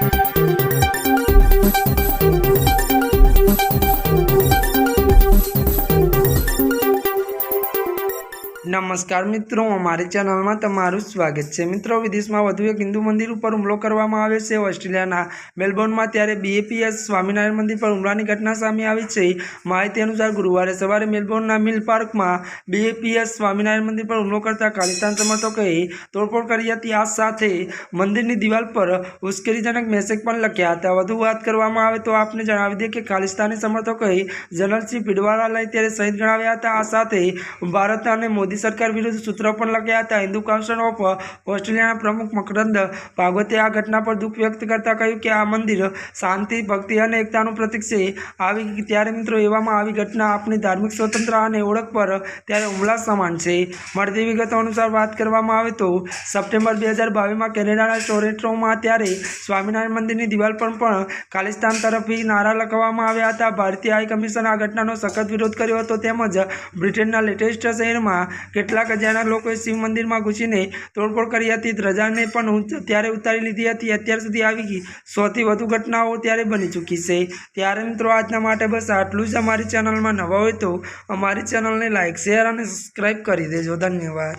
Thank you. નમસ્કાર મિત્રો, અમારી ચેનલમાં તમારું સ્વાગત છે. મિત્રો, વિદેશમાં વધુ એક હિન્દુ મંદિર ઉપર હુમલો કરવામાં આવ્યો છે. ઓસ્ટ્રેલિયાના મેલબોર્નમાં ત્યારે બીએપીએસ સ્વામિનારાયણ મંદિર પર હુમલાની ઘટના સામે આવી છે. માહિતી અનુસાર ગુરુવારે સવારે મેલબોર્નના મિલ પાર્કમાં બીએપીએસ સ્વામિનારાયણ મંદિર પર હુમલો કરતા ખાલિસ્તાન સમર્થકોએ તોડફોડ કરી હતી. આ સાથે મંદિરની દિવાલ પર ઉશ્કેરીજનક મેસેજ પણ લખ્યા હતા. વધુ વાત કરવામાં આવે તો આપને જણાવી દઈએ કે ખાલિસ્તાની સમર્થકોએ જનરલસિંહ ભીડવાળા લઈ ત્યારે શહીદ ગણાવ્યા હતા. આ સાથે ભારત અને મોદી સરકાર વિરુદ્ધ સૂત્રો પણ લખ્યા હતા. હિન્દુ કાઉન્સિલ ઓફ ઓસ્ટ્રેલિયાના પ્રમુખ મકરંદ ભાગવતે આ ઘટના પર દુઃખ વ્યક્ત કરતા કહ્યું કે આ મંદિર શાંતિ, ભક્તિ અને એકતાનું પ્રતીક છે. આવી ત્યારે મિત્રો એવામાં આવી ઘટના આપણી ધાર્મિક સ્વતંત્રતા અને ઓળખ પર ત્યારે હુમલા સમાન છે. મળતી વિગતો અનુસાર વાત કરવામાં આવે તો સપ્ટેમ્બર બે હજાર બાવીસમાં કેનેડાના ટોરેન્ટોમાં ત્યારે સ્વામિનારાયણ મંદિરની દિવાલ પર પણ ખાલિસ્તાન તરફથી નારા લખવામાં આવ્યા હતા. ભારતીય હાઈ કમિશન આ ઘટનાનો સખત વિરોધ કર્યો હતો. તેમજ બ્રિટનના લેટેસ્ટ શહેરમાં કેટલાક હજારના લોકોએ શિવ મંદિરમાં ઘૂસીને તોડફોડ કરી હતી. ધ્વજાને પણ ત્યારે ઉતારી લીધી હતી. અત્યાર સુધી આવી સૌથી વધુ ઘટનાઓ ત્યારે બની ચૂકી છે. ત્યારે મિત્રો આજના માટે બસ આટલું જ. અમારી ચેનલમાં નવા હોય તો અમારી ચેનલને લાઇક શેર અને સબસ્ક્રાઈબ કરી દેજો. ધન્યવાદ.